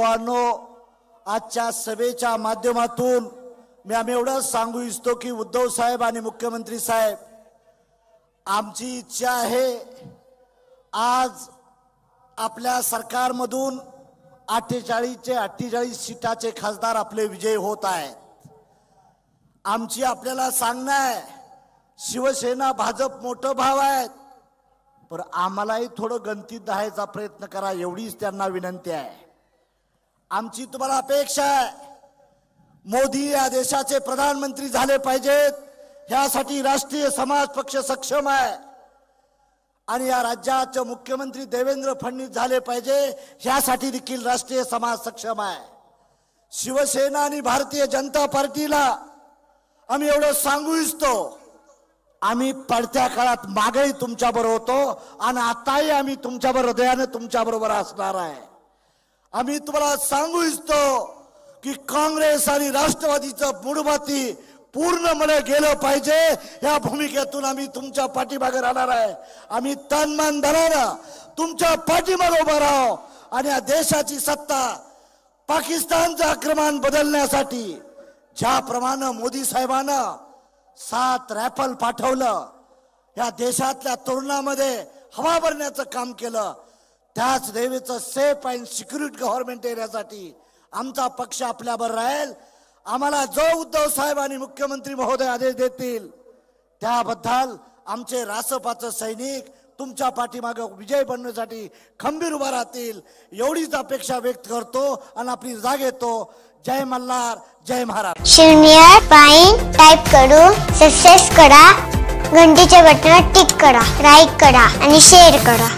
बांधवांनो आजच्या सभेच्या माध्यमातून मी आम्ही एवढंच सांगू इच्छितो की उद्धव साहेब आणि मुख्यमंत्री साहेब आमची इच्छा आहे आज आपल्या सरकारमधून अठ्ठेचाळीसचे अठ्ठेचाळीस सीटाचे खासदार आपले विजय होत आहेत. आमची आपल्याला सांगणं आहे शिवसेना भाजप मोठं भाव आहेत पण आम्हालाही थोडं गणतीत धरायचा प्रयत्न करा एवढीच त्यांना विनंती आहे. आमची तुम्हाला अपेक्षा आहे. मोदी या देशाचे प्रधानमंत्री झाले पाहिजेत. ह्यासाठी राष्ट्रीय समाज पक्ष सक्षम आहे. आणि या राज्याचे मुख्यमंत्री देवेंद्र फडणवीस झाले पाहिजे ह्यासाठी देखील राष्ट्रीय समाज सक्षम आहे. शिवसेना आणि भारतीय जनता पार्टीला आम्ही एवढं सांगू इच्छितो. आम्ही पडत्या काळात मागेही तुमच्याबरोबर होतो आणि आताही आम्ही तुमच्याबरोबर हृदयाने तुमच्याबरोबर असणार आहे. आम्ही तुम्हाला सांगू इच्छितो की काँग्रेस आणि राष्ट्रवादीचं बुडबाती पूर्ण गेलं पाहिजे. या भूमिकेतून आम्ही तुमच्या पाठीमागे राहणार आहे. आम्ही तनमान धरानं तुमच्या पाठीमागे उभं राहू आणि या देशाची सत्ता पाकिस्तानचं आक्रमण बदलण्यासाठी ज्याप्रमाणे मोदी साहेबांना सात रॅफल पाठवलं या देशातल्या तरुणामध्ये हवा भरण्याचं काम केलं त्याच देवीचं सेफ अँड सिक्युरिटी गव्हर्नमेंट एरियासाठी आमचा पक्ष आपल्यावर राहील. आम्हाला जो उद्धव साहेब आणि मुख्यमंत्री महोदय आदेश देतील त्याबद्दल आमचे रासपाचं सैनिक तुमच्या पाठीमागे विजय बनण्यासाठी खंबीर उभा राहतील. एवढीच अपेक्षा व्यक्त करतो आणि आपली जाग येतो. जय मल्हार जय महाराज. शून्य पाईन टाईप करून सक्सेस करा घंटीच्या बटनावर टिक करा लाईक करा आणि शेअर करा.